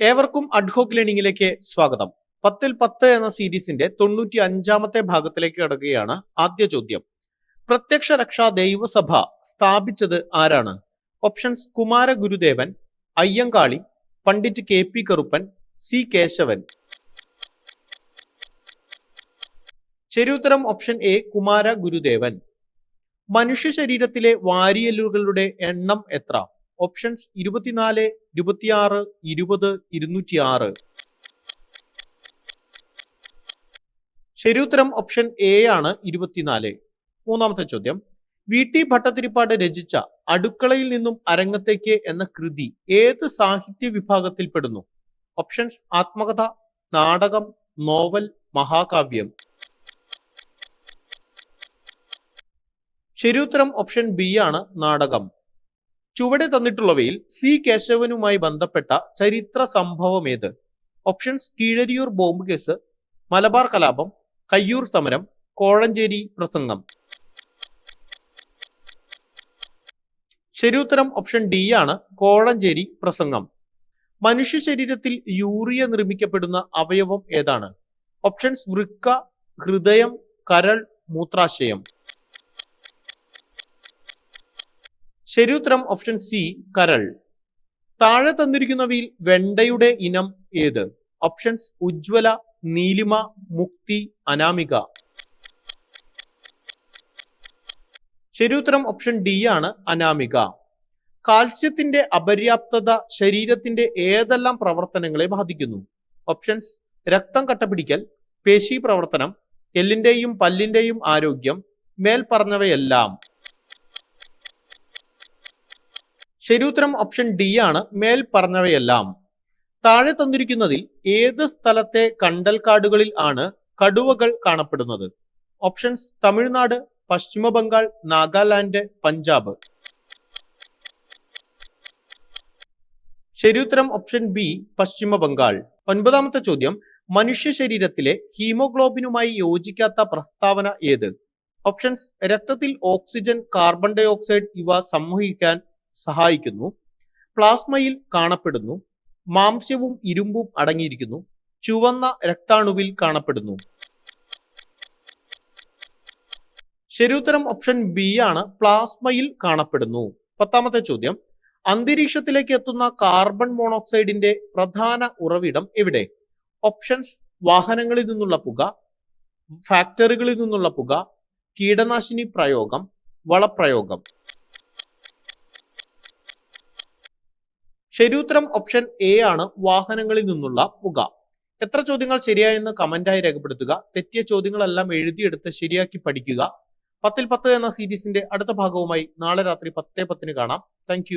ഏവർക്കും അഡ്ഹോക്ക് ലേണിംഗിലേക്ക് സ്വാഗതം. പത്തിൽ പത്ത് എന്ന സീരീസിന്റെ തൊണ്ണൂറ്റി അഞ്ചാമത്തെ ഭാഗത്തിലേക്ക് കടക്കുകയാണ് ആദ്യ ചോദ്യം. പ്രത്യക്ഷ രക്ഷാ ദൈവസഭ സ്ഥാപിച്ചത് ആരാണ്? Options Kumara Gurudevan Ayyankali Pandit K P Karuppan C Kesavan. ശരിയുത്തരം ഓപ്ഷൻ എ കുമാര ഗുരുദേവൻ മനുഷ്യ ശരീരത്തിലെ വാരിയലുകളുടെ എണ്ണം എത്ര? ഓപ്ഷൻസ് ഇരുപത്തിനാല് ഇരുപത്തിയാറ് ഇരുപത് ഇരുന്നൂറ്റി ആറ് ശരിയുത്തരം ഓപ്ഷൻ എ ആണ് ഇരുപത്തിനാല്. മൂന്നാമത്തെ ചോദ്യം. വി ടി ഭട്ടതിരിപ്പാട് രചിച്ച അടുക്കളയിൽ നിന്നും അരങ്ങത്തേക്ക് എന്ന കൃതി ഏത് സാഹിത്യ വിഭാഗത്തിൽപ്പെടുന്നു ഓപ്ഷൻസ് ആത്മകഥ നാടകം നോവൽ മഹാകാവ്യം. ശരിയുത്തരം ഓപ്ഷൻ ബി ആണ് നാടകം. ചുവടെ തന്നിട്ടുള്ളവയിൽ സി കേശവനുമായി ബന്ധപ്പെട്ട ചരിത്ര സംഭവം ഏത്? Options Keezhariyur bomb case Malabar കലാപം കയ്യൂർ സമരം കോഴഞ്ചേരി പ്രസംഗം. ശരിയുത്തരം ഓപ്ഷൻ ഡി ആണ് കോഴഞ്ചേരി പ്രസംഗം. മനുഷ്യ ശരീരത്തിൽ യൂറിയ നിർമ്മിക്കപ്പെടുന്ന അവയവം ഏതാണ്? ഓപ്ഷൻസ് വൃക്ക ഹൃദയം കരൾ മൂത്രാശയം. ശരിയുത്തരം ഓപ്ഷൻ സി കരൾ. താഴെ തന്നിരിക്കുന്നവയിൽ വെണ്ടയുടെ ഇനം ഏത്? ഓപ്ഷൻസ് ഉജ്ജ്വല നീലിമ മുക്തി അനാമിക. ശരിയുത്തരം ഓപ്ഷൻ ഡി ആണ് അനാമിക. കാൽസ്യത്തിന്റെ അപര്യാപ്തത ശരീരത്തിന്റെ ഏതെല്ലാം പ്രവർത്തനങ്ങളെ ബാധിക്കുന്നു? ഓപ്ഷൻസ് രക്തം കട്ടപിടിക്കൽ പേശി പ്രവർത്തനം എല്ലിന്റെയും പല്ലിന്റെയും ആരോഗ്യം മേൽ പറഞ്ഞവയെല്ലാം ശരിയുത്തരം ഓപ്ഷൻ ഡി ആണ്. മേൽ പറഞ്ഞവയെല്ലാം. താഴെ തന്നിരിക്കുന്നതിൽ ഏത് സ്ഥലത്തെ കണ്ടൽക്കാടുകളിൽ ആണ് കടുവകൾ കാണപ്പെടുന്നത്? ഓപ്ഷൻസ് തമിഴ്നാട് പശ്ചിമ ബംഗാൾ നാഗാലാൻഡ് പഞ്ചാബ്. ശരിയുത്തരം ഓപ്ഷൻ ബി പശ്ചിമ ബംഗാൾ ഒൻപതാമത്തെ ചോദ്യം മനുഷ്യ ശരീരത്തിലെ ഹീമോഗ്ലോബിനുമായി യോജിക്കാത്ത പ്രസ്താവന ഏത്? ഓപ്ഷൻസ് രക്തത്തിൽ ഓക്സിജൻ കാർബൺ ഡൈ ഓക്സൈഡ് ഇവ സംവഹിക്കാൻ സഹായിക്കുന്നു. പ്ലാസ്മയിൽ കാണപ്പെടുന്നു. മാംസ്യവും ഇരുമ്പും അടങ്ങിയിരിക്കുന്നു. ചുവന്ന രക്താണുവിൽ കാണപ്പെടുന്നു. ശരിയുത്തരം ഓപ്ഷൻ ബി ആണ് പ്ലാസ്മയിൽ കാണപ്പെടുന്നു. പത്താമത്തെ ചോദ്യം. അന്തരീക്ഷത്തിലേക്ക് എത്തുന്ന കാർബൺ മോണോക്സൈഡിന്റെ പ്രധാന ഉറവിടം എവിടെ? ഓപ്ഷൻസ് വാഹനങ്ങളിൽ നിന്നുള്ള പുക ഫാക്ടറികളിൽ നിന്നുള്ള പുക കീടനാശിനി പ്രയോഗം വളപ്രയോഗം. ശരിയുത്തരം ഓപ്ഷൻ എ ആണ് വാഹനങ്ങളിൽ നിന്നുള്ള പുക എത്ര ചോദ്യങ്ങൾ ശരിയായെന്ന് കമന്റായി രേഖപ്പെടുത്തുക. തെറ്റിയ ചോദ്യങ്ങളെല്ലാം എഴുതിയെടുത്ത് ശരിയാക്കി പഠിക്കുക. പത്തിൽ പത്ത് എന്ന സീരീസിന്റെ അടുത്ത ഭാഗവുമായി നാളെ രാത്രി പത്തേ പത്തിന് കാണാം. താങ്ക്